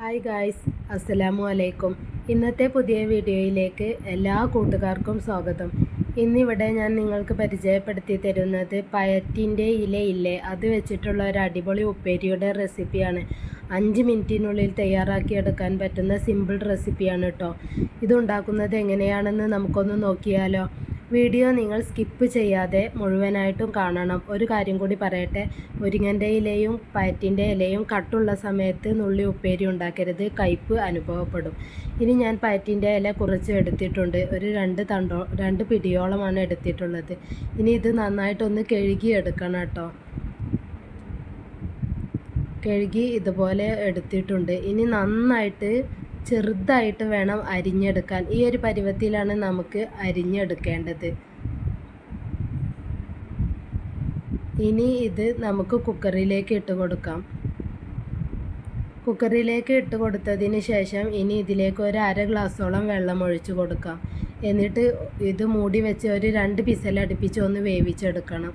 Hi guys അസ്സലാമു അലൈക്കും ഇന്നത്തെ പുതിയ വീഡിയോയിലേക്ക് എല്ലാ കൂട്ടുകാർക്കും സ്വാഗതം. ഇന്നിവിടെ ഞാൻ നിങ്ങൾക്ക് പരിചയപ്പെടുത്തി തരുന്നത് പയറ്റിന്റെ ഇലയില്ലേ? അത് വെച്ചിട്ടുള്ള ഒരു അടിപൊളി ഉപ്പേരിയുടെ റെസിപ്പിയാണ്. അഞ്ച് മിനിറ്റിനുള്ളിൽ തയ്യാറാക്കിയെടുക്കാൻ പറ്റുന്ന സിമ്പിൾ റെസിപ്പിയാണ് കേട്ടോ. ഇതുണ്ടാക്കുന്നത് എങ്ങനെയാണെന്ന് നമുക്കൊന്ന് നോക്കിയാലോ. വീഡിയോ നിങ്ങൾ സ്കിപ്പ് ചെയ്യാതെ മുഴുവനായിട്ടും കാണണം. ഒരു കാര്യം കൂടി പറയട്ടെ. മുരിങ്ങന്റെ ഇലയും പയറ്റിന്റെ ഇലയും കട്ടുള്ള സമയത്ത് നുള്ളി ഉപ്പേരി ഉണ്ടാക്കരുത്. കയ്പ്പ് അനുഭവപ്പെടും. ഇനി ഞാൻ പയറ്റിന്റെ ഇല കുറച്ച് എടുത്തിട്ടുണ്ട്. ഒരു രണ്ട് തണ്ടോ രണ്ട് പിടിയോളമാണ് എടുത്തിട്ടുള്ളത്. ഇനി ഇത് നന്നായിട്ടൊന്ന് കഴുകി എടുക്കണം കേട്ടോ. കഴുകി ഇതുപോലെ എടുത്തിട്ടുണ്ട്. ഇനി നന്നായിട്ട് ചെറുതായിട്ട് വേണം അരിഞ്ഞെടുക്കാൻ. ഈ ഒരു പരുവത്തിലാണ് നമുക്ക് അരിഞ്ഞെടുക്കേണ്ടത്. ഇനി ഇത് നമുക്ക് കുക്കറിലേക്ക് ഇട്ട് കൊടുക്കാം. കുക്കറിലേക്ക് ഇട്ട് കൊടുത്തതിന് ശേഷം ഇനി ഇതിലേക്ക് ഒരു അര ഗ്ലാസ്സോളം വെള്ളം ഒഴിച്ചു കൊടുക്കാം. എന്നിട്ട് ഇത് മൂടി വെച്ച് ഒരു രണ്ട് വിസലടുപ്പിച്ച് ഒന്ന് വേവിച്ചെടുക്കണം.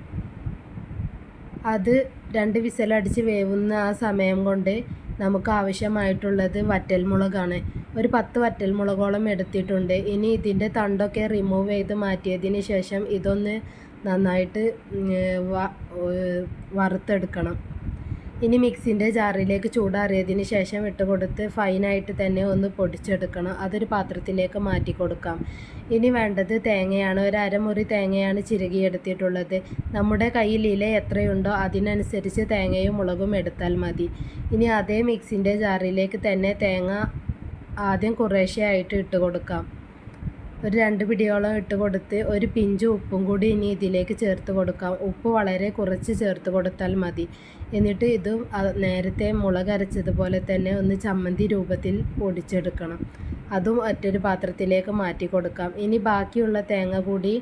അത് രണ്ട് വിസലടിച്ച് വേവുന്ന ആ സമയം കൊണ്ട് നമുക്ക് ആവശ്യമായിട്ടുള്ളത് വറ്റൽമുളകാണ്. ഒരു പത്ത് വറ്റൽമുളകോളം എടുത്തിട്ടുണ്ട്. ഇനി ഇതിന്റെ തണ്ടൊക്കെ റിമൂവ് ചെയ്ത് മാറ്റിയതിന് ശേഷം ഇതൊന്ന് നന്നായിട്ട് വറുത്തെടുക്കണം. ഇനി മിക്സിന്റെ ജാറിലേക്ക് ചൂടാറിയതിന് ശേഷം ഇട്ട് കൊടുത്ത് ഫൈനായിട്ട് തന്നെ ഒന്ന് പൊടിച്ചെടുക്കണം. അതൊരു പാത്രത്തിലേക്ക് മാറ്റി കൊടുക്കാം. ഇനി വേണ്ടത് തേങ്ങയാണ്. ഒരു അരമുറി തേങ്ങയാണ് ചിരകിയെടുത്തിട്ടുള്ളത്. നമ്മുടെ കയ്യിൽ ഇല എത്രയുണ്ടോ അതിനനുസരിച്ച് തേങ്ങയും മുളകും എടുത്താൽ മതി. ഇനി അതേ മിക്സിന്റെ ജാറിലേക്ക് തന്നെ തേങ്ങ ആദ്യം കുറേശ്ശെ ആയിട്ട് ഇട്ട് കൊടുക്കാം ഒരു രണ്ട് പിടിയോളം ഇട്ട് കൊടുത്ത് ഒരു പിഞ്ച് ഉപ്പും കൂടി ഇനി ഇതിലേക്ക് ചേർത്ത് കൊടുക്കാം. ഉപ്പ് വളരെ കുറച്ച് ചേർത്ത് കൊടുത്താൽ മതി. എന്നിട്ട് ഇത് നേരത്തെ മുളക് അരച്ചതുപോലെ തന്നെ ഒന്ന് ചമ്മന്തി രൂപത്തിൽ പൊടിച്ചെടുക്കണം. അതും മറ്റൊരു പാത്രത്തിലേക്ക് മാറ്റി കൊടുക്കാം. ഇനി ബാക്കിയുള്ള തേങ്ങ കൂടി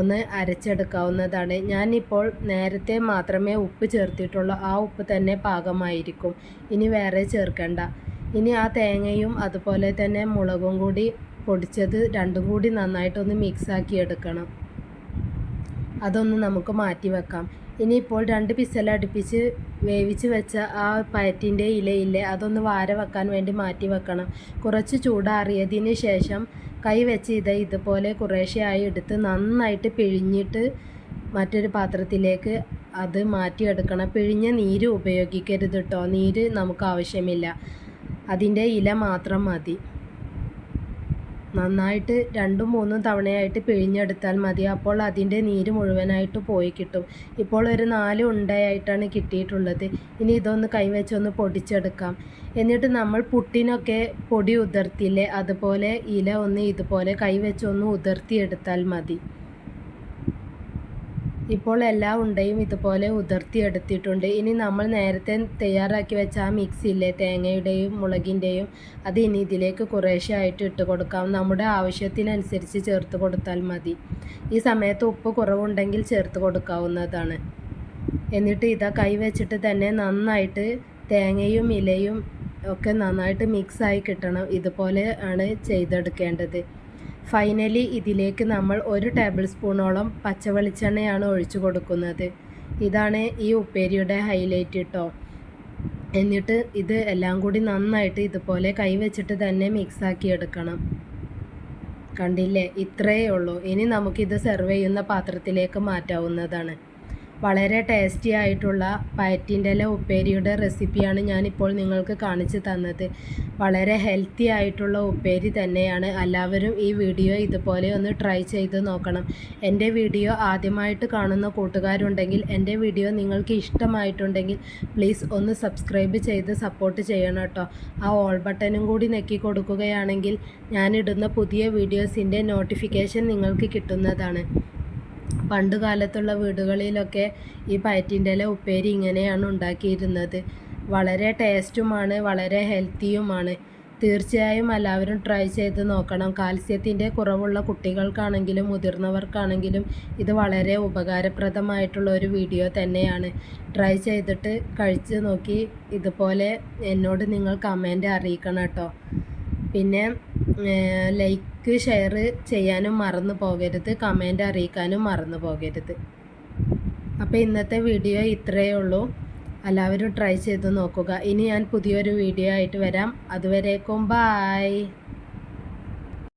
ഒന്ന് അരച്ചെടുക്കാവുന്നതാണ്. ഞാനിപ്പോൾ നേരത്തെ മാത്രമേ ഉപ്പ് ചേർത്തിട്ടുള്ളൂ. ആ ഉപ്പ് തന്നെ പാകമായിരിക്കും. ഇനി വേറെ ചേർക്കണ്ട. ഇനി ആ തേങ്ങയും അതുപോലെ തന്നെ മുളകും കൂടി പൊടിച്ചത് രണ്ടും കൂടി നന്നായിട്ടൊന്ന് മിക്സാക്കി എടുക്കണം. അതൊന്ന് നമുക്ക് മാറ്റി വെക്കാം. ഇനിയിപ്പോൾ രണ്ട് പിസല അടുപ്പിച്ച് വേവിച്ച് വെച്ച ആ പയറ്റിന്റെ ഇലയില്ലേ അതൊന്ന് വാര വെക്കാൻ വേണ്ടി മാറ്റി വെക്കണം. കുറച്ച് ചൂടാറിയതിന് ശേഷം കൈ വെച്ച് ഇത് ഇതുപോലെ കുറേശ്ശെയായി എടുത്ത് നന്നായിട്ട് പിഴിഞ്ഞിട്ട് മറ്റൊരു പാത്രത്തിലേക്ക് അത് മാറ്റിയെടുക്കണം. പിഴിഞ്ഞ നീര് ഉപയോഗിക്കരുത് കേട്ടോ നീര് നമുക്ക് ആവശ്യമില്ല. അതിന്റെ ഇല മാത്രം മതി. നന്നായിട്ട് രണ്ടും മൂന്നും തവണയായിട്ട് പിഴിഞ്ഞെടുത്താൽ മതി. അപ്പോൾ അതിന്റെ നീര് മുഴുവനായിട്ട് പോയി കിട്ടും. ഇപ്പോൾ ഒരു നാല് ഉണ്ടയായിട്ടാണ് കിട്ടിയിട്ടുള്ളത്. ഇനി ഇതൊന്ന് കൈവച്ചൊന്ന് പൊടിച്ചെടുക്കാം. എന്നിട്ട് നമ്മൾ പുട്ടിനൊക്കെ പൊടി ഉതിർത്തില്ലേ അതുപോലെ ഇല ഒന്ന് ഇതുപോലെ കൈവച്ചൊന്ന് ഉതിർത്തിയെടുത്താൽ മതി. ഇപ്പോൾ എല്ലാ ഉണ്ടയും ഇതുപോലെ ഉതിർത്തിയെടുത്തിട്ടുണ്ട്. ഇനി നമ്മൾ നേരത്തെ തയ്യാറാക്കി വെച്ച ആ മിക്സിയില്ലേ തേങ്ങയുടെയും മുളകിന്റെയും അത് ഇനി ഇതിലേക്ക് കുറേശ്ശെ ആയിട്ട് ഇട്ട് കൊടുക്കാം. നമ്മുടെ ആവശ്യത്തിനനുസരിച്ച് ചേർത്ത് കൊടുത്താൽ മതി. ഈ സമയത്ത് ഉപ്പ് കുറവുണ്ടെങ്കിൽ ചേർത്ത് കൊടുക്കാവുന്നതാണ്. എന്നിട്ട് ഇതാ കൈ വെച്ചിട്ട് തന്നെ നന്നായിട്ട് തേങ്ങയും ഇലയും ഒക്കെ നന്നായിട്ട് മിക്സായി കിട്ടണം. ഇതുപോലെ ആണ് ചെയ്തെടുക്കേണ്ടത്. ഫൈനലി ഇതിലേക്ക് നമ്മൾ ഒരു ടേബിൾ സ്പൂണോളം പച്ചവെളിച്ചെണ്ണയാണ് ഒഴിച്ചു കൊടുക്കുന്നത്. ഇതാണ് ഈ ഉപ്പേരിയുടെ ഹൈലൈറ്റ് കേട്ടോ എന്നിട്ട് ഇത് എല്ലാം കൂടി നന്നായിട്ട് ഇതുപോലെ കൈവച്ചിട്ട് തന്നെ മിക്സാക്കി എടുക്കണം. കണ്ടില്ലേ? ഇത്രയേ ഉള്ളൂ. ഇനി നമുക്കിത് സെർവ് ചെയ്യുന്ന പാത്രത്തിലേക്ക് മാറ്റാവുന്നതാണ്. വളരെ ടേസ്റ്റി ആയിട്ടുള്ള പയറ്റിന്റെ ഇല ഉപ്പേരിയുടെ റെസിപ്പിയാണ് ഞാനിപ്പോൾ നിങ്ങൾക്ക് കാണിച്ചു തന്നത്. വളരെ ഹെൽത്തി ആയിട്ടുള്ള ഉപ്പേരി തന്നെയാണ്. എല്ലാവരും ഈ വീഡിയോ ഇതുപോലെ ഒന്ന് ട്രൈ ചെയ്ത് നോക്കണം. എന്റെ വീഡിയോ ആദ്യമായിട്ട് കാണുന്ന കൂട്ടുകാരുണ്ടെങ്കിൽ എന്റെ വീഡിയോ നിങ്ങൾക്ക് ഇഷ്ടമായിട്ടുണ്ടെങ്കിൽ പ്ലീസ് ഒന്ന് സബ്സ്ക്രൈബ് ചെയ്ത് സപ്പോർട്ട് ചെയ്യണം കേട്ടോ. ആ ഓൾ ബട്ടനും കൂടി നെക്കി കൊടുക്കുകയാണെങ്കിൽ ഞാനിടുന്ന പുതിയ വീഡിയോസിന്റെ നോട്ടിഫിക്കേഷൻ നിങ്ങൾക്ക് കിട്ടുന്നതാണ്. പണ്ട് കാലത്തുള്ള വീടുകളിലൊക്കെ ഈ പയറ്റിന്റെ ഇല ഉപ്പേരി ഇങ്ങനെയാണ് ഉണ്ടാക്കിയിരുന്നത്. വളരെ ടേസ്റ്റുമാണ് വളരെ ഹെൽത്തിയുമാണ്. തീർച്ചയായും എല്ലാവരും ട്രൈ ചെയ്ത് നോക്കണം. കാൽസ്യത്തിന്റെ കുറവുള്ള കുട്ടികൾക്കാണെങ്കിലും മുതിർന്നവർക്കാണെങ്കിലും ഇത് വളരെ ഉപകാരപ്രദമായിട്ടുള്ള ഒരു വീഡിയോ തന്നെയാണ്. ട്രൈ ചെയ്തിട്ട് കഴിച്ച് നോക്കി ഇതുപോലെ എന്നോട് നിങ്ങൾ കമന്റ് അറിയിക്കണം കേട്ടോ. പിന്നെ ലൈക്ക് ഷെയർ ചെയ്യാനും മറന്നു പോകരുത് കമന്റ് അറിയിക്കാനും മറന്നു പോകരുത്. അപ്പോൾ ഇന്നത്തെ വീഡിയോ ഇത്രയേ ഉള്ളൂ. എല്ലാവരും ട്രൈ ചെയ്ത് നോക്കുക. ഇനി ഞാൻ പുതിയൊരു വീഡിയോ ആയിട്ട് വരാം. അതുവരേക്കും ബായ്